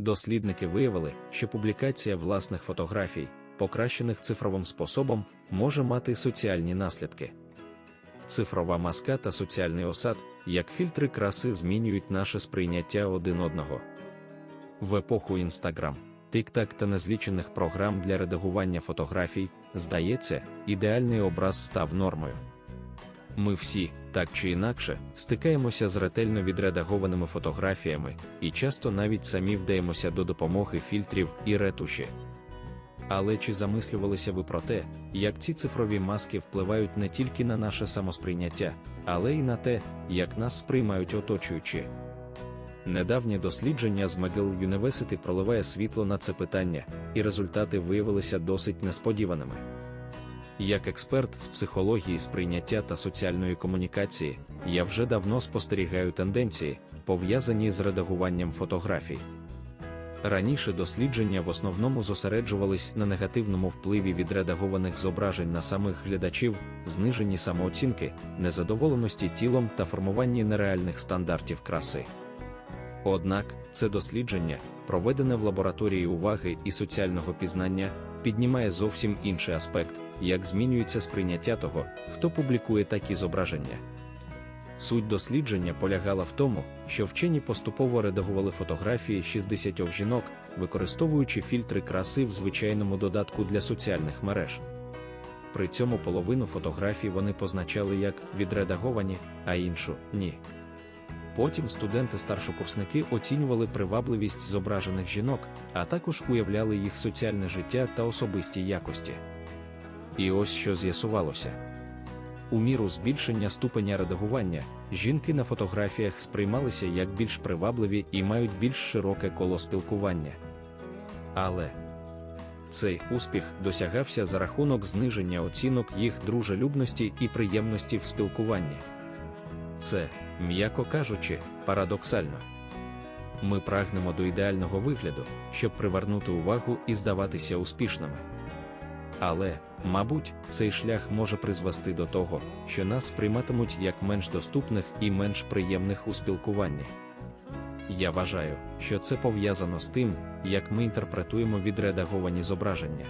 Дослідники виявили, що публікація власних фотографій, покращених цифровим способом, може мати соціальні наслідки. Цифрова маска та соціальний осад, як фільтри краси, змінюють наше сприйняття один одного. В епоху Instagram, TikTok та незлічених програм для редагування фотографій, здається, ідеальний образ став нормою. Ми всі, так чи інакше, стикаємося з ретельно відредагованими фотографіями і часто навіть самі вдаємося до допомоги фільтрів і ретуші. Але чи замислювалися ви про те, як ці цифрові маски впливають не тільки на наше самосприйняття, але й на те, як нас сприймають оточуючі? Недавнє дослідження з McGill University проливає світло на це питання, і результати виявилися досить несподіваними. Як експерт з психології сприйняття та соціальної комунікації, я вже давно спостерігаю тенденції, пов'язані з редагуванням фотографій. Раніше дослідження в основному зосереджувались на негативному впливі відредагованих зображень на самих глядачів, зниженні самооцінки, незадоволеності тілом та формуванні нереальних стандартів краси. Однак, це дослідження, проведене в лабораторії уваги і соціального пізнання, піднімає зовсім інший аспект, як змінюється сприйняття того, хто публікує такі зображення. Суть дослідження полягала в тому, що вчені поступово редагували фотографії 60 жінок, використовуючи фільтри краси в звичайному додатку для соціальних мереж. При цьому половину фотографій вони позначали як відредаговані, а іншу ні. Потім студенти-старшокурсники оцінювали привабливість зображених жінок, а також уявляли їх соціальне життя та особисті якості. І ось що з'ясувалося. У міру збільшення ступеня редагування, жінки на фотографіях сприймалися як більш привабливі і мають більш широке коло спілкування. Але цей успіх досягався за рахунок зниження оцінок їх дружелюбності і приємності в спілкуванні. Це, м'яко кажучи, парадоксально. Ми прагнемо до ідеального вигляду, щоб привернути увагу і здаватися успішними. Але, мабуть, цей шлях може призвести до того, що нас сприйматимуть як менш доступних і менш приємних у спілкуванні. Я вважаю, що це пов'язано з тим, як ми інтерпретуємо відредаговані зображення.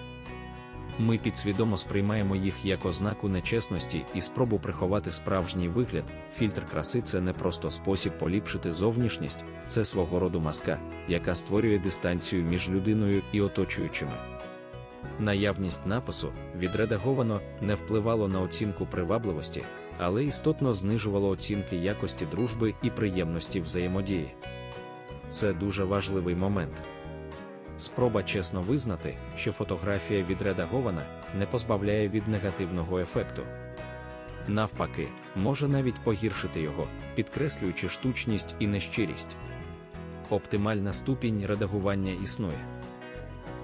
Ми підсвідомо сприймаємо їх як ознаку нечесності і спробу приховати справжній вигляд. Фільтр краси це не просто спосіб поліпшити зовнішність, це свого роду маска, яка створює дистанцію між людиною і оточуючими. Наявність напису відредаговано не впливало на оцінку привабливості, але істотно знижувало оцінки якості дружби і приємності взаємодії. Це дуже важливий момент. Спроба чесно визнати, що фотографія відредагована, не позбавляє від негативного ефекту. Навпаки, може навіть погіршити його, підкреслюючи штучність і нещирість. Оптимальна ступінь редагування існує.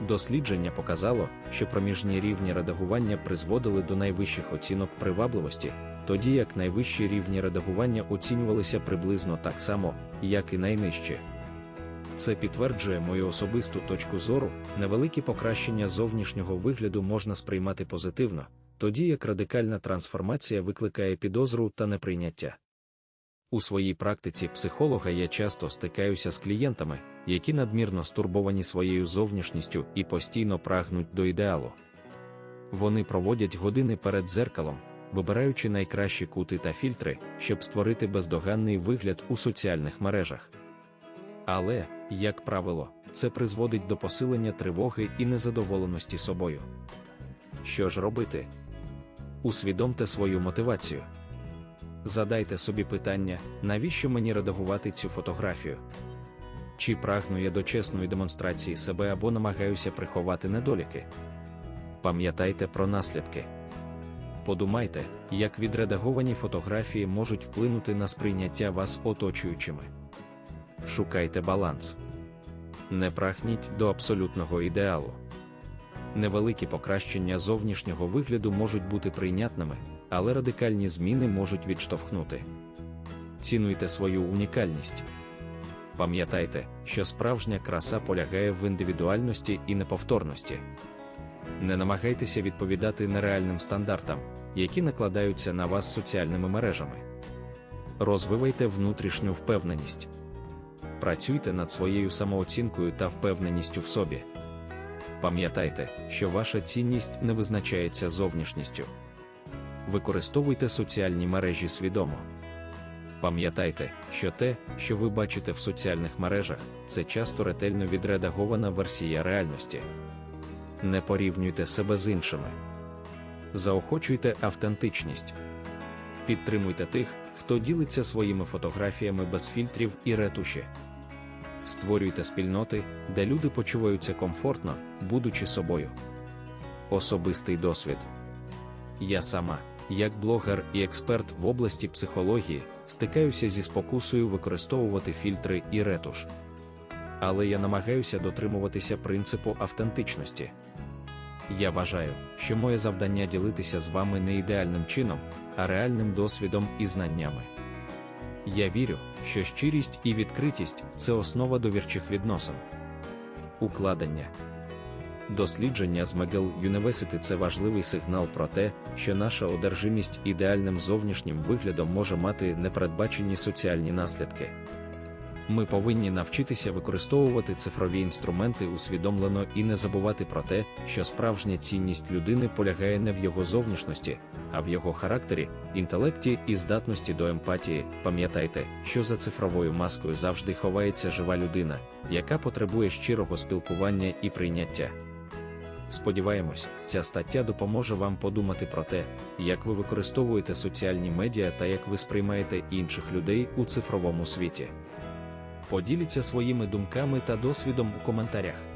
Дослідження показало, що проміжні рівні редагування призводили до найвищих оцінок привабливості, тоді як найвищі рівні редагування оцінювалися приблизно так само, як і найнижчі. Це підтверджує мою особисту точку зору, невеликі покращення зовнішнього вигляду можна сприймати позитивно, тоді як радикальна трансформація викликає підозру та неприйняття. У своїй практиці психолога я часто стикаюся з клієнтами, які надмірно стурбовані своєю зовнішністю і постійно прагнуть до ідеалу. Вони проводять години перед дзеркалом, вибираючи найкращі кути та фільтри, щоб створити бездоганний вигляд у соціальних мережах. Але, як правило, це призводить до посилення тривоги і незадоволеності собою. Що ж робити? Усвідомте свою мотивацію. Задайте собі питання, навіщо мені редагувати цю фотографію? Чи прагну я до чесної демонстрації себе або намагаюся приховати недоліки? Пам'ятайте про наслідки. Подумайте, як відредаговані фотографії можуть вплинути на сприйняття вас оточуючими. Шукайте баланс. Не прагніть до абсолютного ідеалу. Невеликі покращення зовнішнього вигляду можуть бути прийнятними, але радикальні зміни можуть відштовхнути. Цінуйте свою унікальність. Пам'ятайте, що справжня краса полягає в індивідуальності і неповторності. Не намагайтеся відповідати нереальним стандартам, які накладаються на вас соціальними мережами. Розвивайте внутрішню впевненість. працюйте над своєю самооцінкою та впевненістю в собі. Пам'ятайте, що ваша цінність не визначається зовнішністю. Використовуйте соціальні мережі свідомо. Пам'ятайте, що те, що ви бачите в соціальних мережах, це часто ретельно відредагована версія реальності. Не порівнюйте себе з іншими. Заохочуйте автентичність. Підтримуйте тих, хто ділиться своїми фотографіями без фільтрів і ретуші. Створюйте спільноти, де люди почуваються комфортно, будучи собою. Особистий досвід. Я сама, як блогер і експерт в області психології, стикаюся зі спокусою використовувати фільтри і ретуш. Але я намагаюся дотримуватися принципу автентичності. Я вважаю, що моє завдання ділитися з вами не ідеальним чином, а реальним досвідом і знаннями. Я вірю, що щирість і відкритість це основа довірчих відносин. Укладення дослідження з McGill University – це важливий сигнал про те, що наша одержимість ідеальним зовнішнім виглядом може мати непередбачені соціальні наслідки. Ми повинні навчитися використовувати цифрові інструменти усвідомлено і не забувати про те, що справжня цінність людини полягає не в його зовнішності, а в його характері, інтелекті і здатності до емпатії. Пам'ятайте, що за цифровою маскою завжди ховається жива людина, яка потребує щирого спілкування і прийняття. Сподіваємось, ця стаття допоможе вам подумати про те, як ви використовуєте соціальні медіа та як ви сприймаєте інших людей у цифровому світі. Поділіться своїми думками та досвідом у коментарях.